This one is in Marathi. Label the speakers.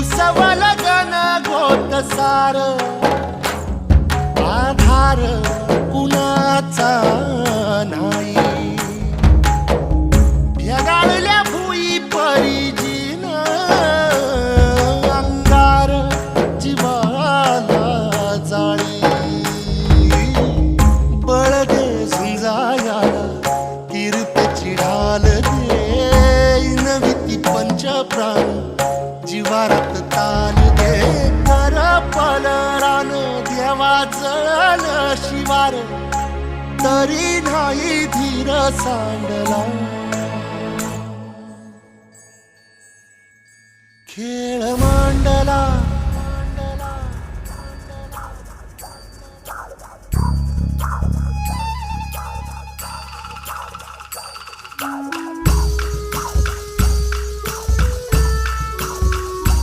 Speaker 1: उसवल गण गोट सार आधार कुणाचा नाही? भेगाळल्या भुई परिजीन अंगार जीवाला जाळी. बळगे झुंजायाला कीर्तची ढाल दे नविती पंच प्राण शिवारात ताल दे. कर पलरान देवा जळल शिवार. तरी नाही धीर सांडला. खेळ मांडला.